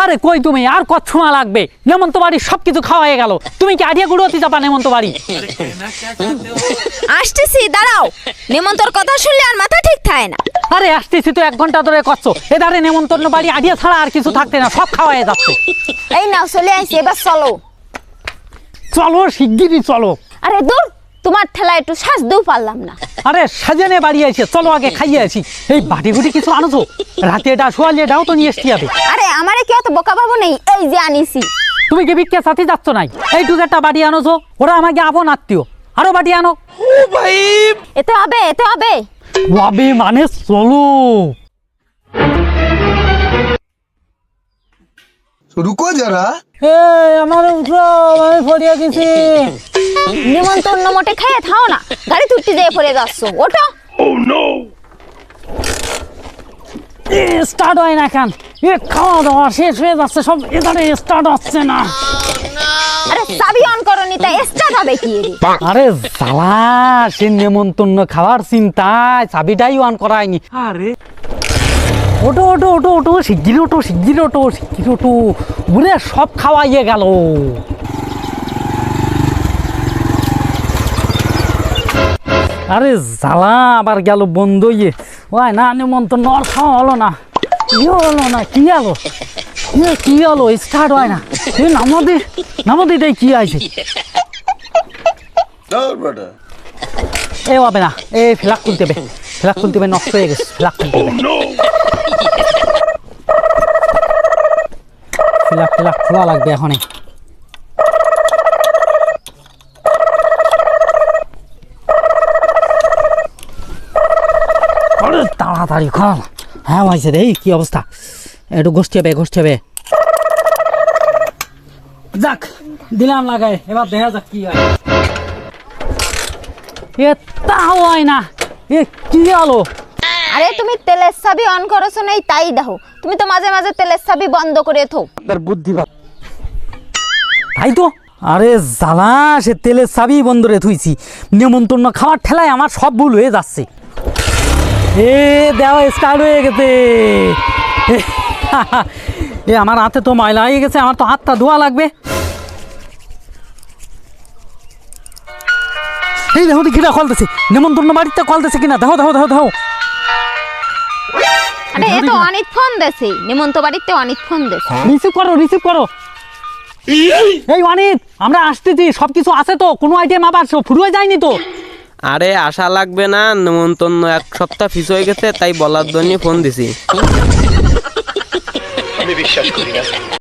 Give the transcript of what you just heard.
আরে কই তুমি? আর কত সময় লাগবে? নেমন্ত বাড়ি সবকিছু খাওয়া হয়ে গেল। তুমি কি আডিয়া গুঁড়ো চাপা নেমন্ত বাড়ি আসতেছি দাঁড়াও। নেমন্তর কথা শুনলে আর মাথা ঠিক থাকে না। আরে আসতেছি তো এক ঘণ্টা ধরে করছ। এধারে নেমন্তন্ন বাড়ি আডিয়া ছাড়া আর কিছু থাকতে না সব খাওয়া হয়ে যাচ্ছে। এই নাও চলে আইছি এবার চলো। চলো শিগগিরই চলো। আরে দূর তোমার ঠেলা একটু সাজতেও পারলাম না। আরে সাজানে বাড়ি আছে চলো আগে খাইয়ে আছি এই বাটি গুটি কিছু আনোছো? রাতে এটা শোয়ালে এটাও তো নিয়ে আসতে হবে। আরে আমারে কি অত বোকা বাবু নেই? এই যে আনিছি। তুমি কি বিক্রিয়া সাথে যাচ্ছ নাই? এই দুটা বাড়ি আনোছো ওরা আমাকে আপন আত্মীয়। আরও বাটি আনো। ও ভাই এতে হবে এতে হবে। ভাবি মানে চলো। রুকো যারা। এই আমার উঠো আমি ফরিয়া দিছি নিমন্ত্রণ মোটে খেয়ে থাও না। গাড়ি তুলতে যেয়ে পড়ে যাচ্ছ। ওঠো। স্টার্ট হয় না কেন? এ খাওয়া দাওয়া শেষ হয়ে যাচ্ছে সব এধারে স্টার্ট হচ্ছে না। আরে চাবি অন করনি তাই স্টার্ট হবে কি আরে জ্বালা সে নেমন্তন্ন খাওয়ার চিন্তায় চাবিটাই অন করায়নি। আরে। ওটো ওটো ওটো ওটো শিগগির ওটো শিগগির ওটো শিগগির ওটো উড়ে সব খাওয়াইয়ে গেল। আরে জ্বালা আবার গেল বন্ধ ইয়ে ওই না নেমন্তন্ন আর খাওয়া হলো না। কি হলো না কি এ, কি হলো? স্টার্ট হয় না। এ নামদি নামদি এটাই কি আছে এ হবে না। এ ফ্ল্যাগ খুলতে হবে। ফ্ল্যাগ খুলতে হবে নষ্ট হয়ে গেছে ফ্ল্যাগ খুলতে হবে। ফ্ল্যাগ ফ্ল্যাগ খোলা লাগবে এখনই। তাড়াতাড়ি খোল হ্যাঁ ভাইছে রে কি অবস্থা? একটু গোষ্ঠী হবে গোষ্ঠী হবে। যাক দিলাম লাগাই এবার দেখা যাক কি হয়। এ তাও হয় না। এ কি হলো আরে তুমি তেলের চাবি অন করেছ নাই তাই দেখো। তুমি তো মাঝে মাঝে তেলের চাবি বন্ধ করে থো তাই তো? আরে জ্বালা সে তেলের চাবি বন্ধ রে থুইছি। নেমন্তন্ন খাওয়ার ঠেলায় আমার সব ভুল হয়ে যাচ্ছে। এ দেওয়া স্টার্ট হয়ে গেছে। এ, আমার হাতে তো ময়লা হয়ে গেছে আমার তো হাতটা ধোয়া লাগবে। এই দেখো কিনা কলতেছে নেমন্তন্ন বাড়িতে কলতেছে কিনা দেখো দেখো দেখো দেখো। আরে এ তো অনিত ফোন দেছে নিমন্ত বাড়িতে অনিত ফোন দেছে। রিসিভ করো রিসিভ করো। এই অনিত আমরা আসতেছি সব কিছু আছে তো কোনো আইটেম আবার ফুরুয়ে যায়নি তো। আরে আশা লাগবে না নেমন্তন্ন এক সপ্তাহ ফিস হয়ে গেছে, তাই বলার জন্য ফোন দিছি।